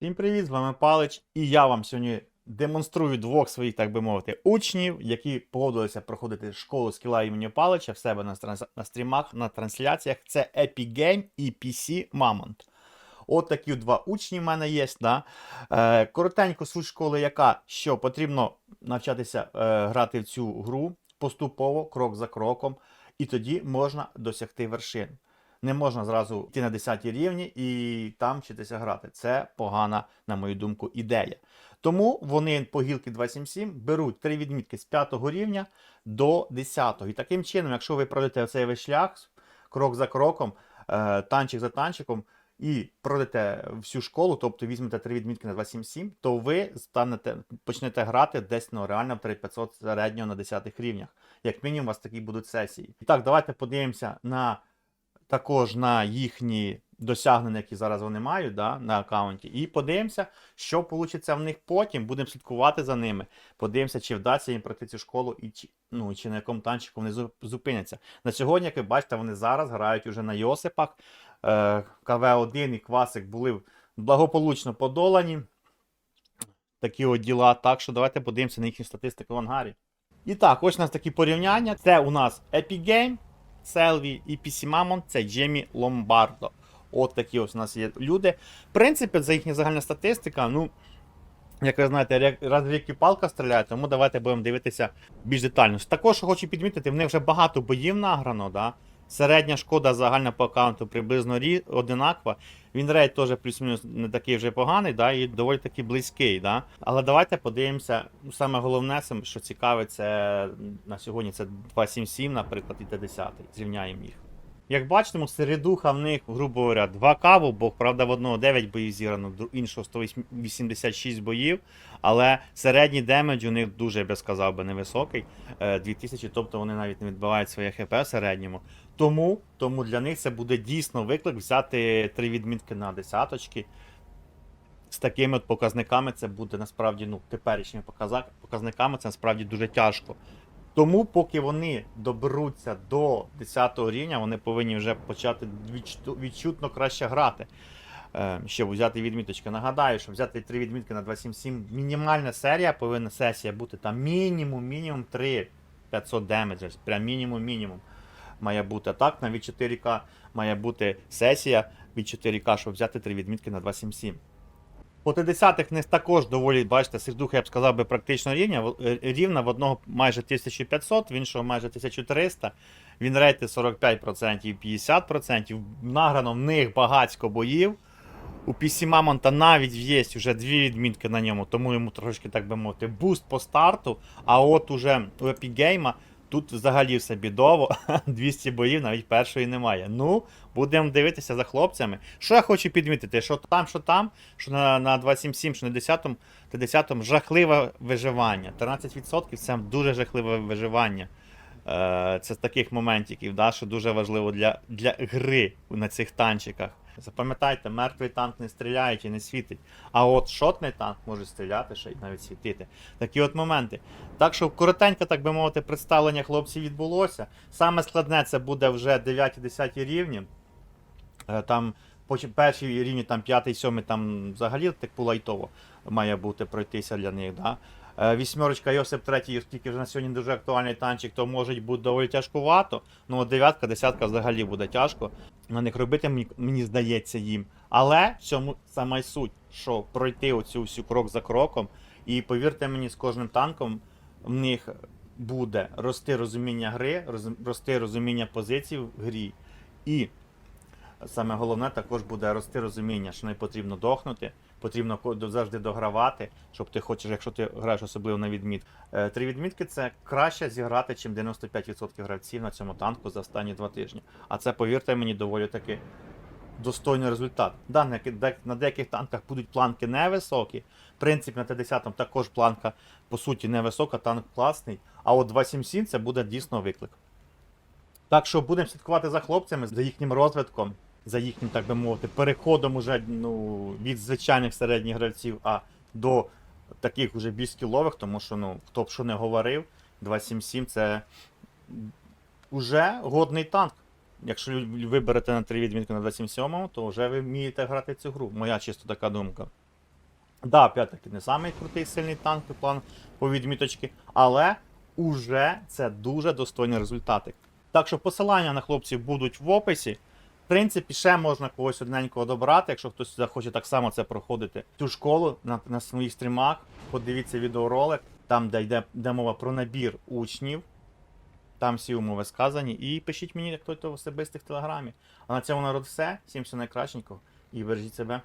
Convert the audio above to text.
Всім привіт, з вами Палич, і я вам сьогодні демонструю двох своїх, так би мовити, учнів, які погодилися проходити школу скіла імені Палича в себе на, на стрімах, на трансляціях. Це Epic Game і PC Mammoth. От такі два учні в мене є. Да? Е, коротенько суть школи, яка що потрібно навчатися е, грати в цю гру поступово, крок за кроком, і тоді можна досягти вершин. Не можна зразу йти на 10 рівні і там вчитися грати. Це погана, на мою думку, ідея. Тому вони по гілки 277 беруть три відмітки з 5 рівня до 10. І таким чином, якщо ви пройдете цей весь шлях, крок за кроком, е, танчик за танчиком, і пройдете всю школу, тобто візьмете три відмітки на 277, то ви станете, почнете грати десь ну, реально в 3500 середнього на 10 рівнях. Як мінімум, у вас такі будуть сесії. І так, давайте подивимося на також на їхні досягнення, які зараз вони мають да, на аккаунті, і подивимося, що вийде в них потім. Будемо слідкувати за ними. Подивимося, чи вдасться їм пройти цю школу і чи, ну, чи на якому танчику вони зупиняться. На сьогодні, як ви бачите, вони зараз грають уже на Йосипах. Е, КВ-1 і Квасик були благополучно подолані. Такі от діла. Так що давайте подивимося на їхню статистику в ангарі. І так, ось у нас такі порівняння. Це у нас Epic Game, Селві і PC Мамон це Джемі Ломбардо. От такі ось у нас є люди. В принципі, за їхня загальна статистика, ну, як ви знаєте, раз в рік і палка стріляє, тому давайте будемо дивитися більш детально. Також хочу підмітити, в них вже багато боїв награно. Да? Середня шкода загальна по аккаунту приблизно рі- одинакова. Він рейд теж плюс-мінус не такий вже поганий, да, і доволі таки близький. Да. Але давайте подивимося. Ну, саме головне, що цікаве, це на сьогодні це 277, наприклад, і Т10. Зрівняємо їх. Як бачимо, середуха в них, грубо говоря, 2 каву, бо правда в одного 9 боїв зіграно, в іншого 186 боїв. Але середній демедж у них дуже, я би сказав би, невисокий. е, 2000, тобто вони навіть не відбивають своє ХП в середньому. Тому, тому для них це буде дійсно виклик взяти три відмітки на десяточки. З такими от показниками це буде насправді ну, теперішніми показниками це насправді дуже тяжко. Тому, поки вони доберуться до 10 рівня, вони повинні вже почати відчутно, краще грати. Е, щоб взяти відміточки. Нагадаю, що взяти три відмітки на 277, мінімальна серія повинна сесія бути там мінімум, мінімум 3 500 демеджів. Прям мінімум, мінімум має бути. А так, на від 4К має бути сесія від 4К, щоб взяти три відмітки на 277. По 50-х в них також доволі, бачите, сердуха, я б сказав би, практично рівня, е, рівна в одного майже 1500, в іншого майже 1300. Він рейти 45%, 50%. Награно в них багацько боїв. У PC Мамонта навіть є вже дві відмітки на ньому, тому йому трошки, так би мовити, буст по старту. А от уже у Epic Game тут взагалі все бідово. 200 боїв навіть першої немає. Ну, будемо дивитися за хлопцями. Що я хочу підмітити, що там, що там, що на, на 277, що на 10 та 10 жахливе виживання. 13% це дуже жахливе виживання. Е, Це з таких моментиків, да, що дуже важливо для, для гри на цих танчиках. Запам'ятайте, мертвий танк не стріляє і не світить. А от шотний танк може стріляти ще й навіть світити. Такі от моменти. Так що коротенько, так би мовити, представлення хлопців відбулося. Саме складне це буде вже 9-10 рівні. Е, Там по рівні, там 5-7, там взагалі типу лайтово має бути пройтися для них. Да? Е, Вісьмерочка Йосип третій, оскільки вже на сьогодні дуже актуальний танчик, то може бути доволі тяжкувато. Ну, дев'ятка, десятка взагалі буде тяжко на них робити, мені, здається, їм. Але в цьому сама й суть, що пройти оцю всю крок за кроком, і повірте мені, з кожним танком в них буде рости розуміння гри, рости розуміння позицій в грі. І саме головне також буде рости розуміння, що не потрібно дохнути, потрібно завжди догравати, щоб ти хочеш, якщо ти граєш особливо на відміт. Е, Три відмітки це краще зіграти, чим 95% гравців на цьому танку за останні два тижні. А це, повірте мені, доволі таки достойний результат. Да, на, деяких танках будуть планки невисокі. В принципі, на Т-10 також планка, по суті, невисока, танк класний. А от 277 це буде дійсно виклик. Так що будемо слідкувати за хлопцями, за їхнім розвитком, за їхнім, так би мовити, переходом уже ну, від звичайних середніх гравців а до таких уже більш скілових, тому що ну, хто б що не говорив, 277 це вже годний танк. Якщо лю- ви берете на 3 відмітку на 277, то вже ви вмієте грати цю гру. Моя чисто така думка. Да, опять-таки, не самий крутий сильний танк по плану по відміточки, але уже це дуже достойні результати. Так що посилання на хлопців будуть в описі. Принципі, ще можна когось одненького добрати, якщо хтось захоче так само це проходити. Цю школу на, на своїх стрімах. Подивіться відеоролик, там, де йде, де мова про набір учнів. Там всі умови сказані. І пишіть мені, як то в особистих телеграмі. А на цьому народ все. Всім все найкращенького і бережіть себе.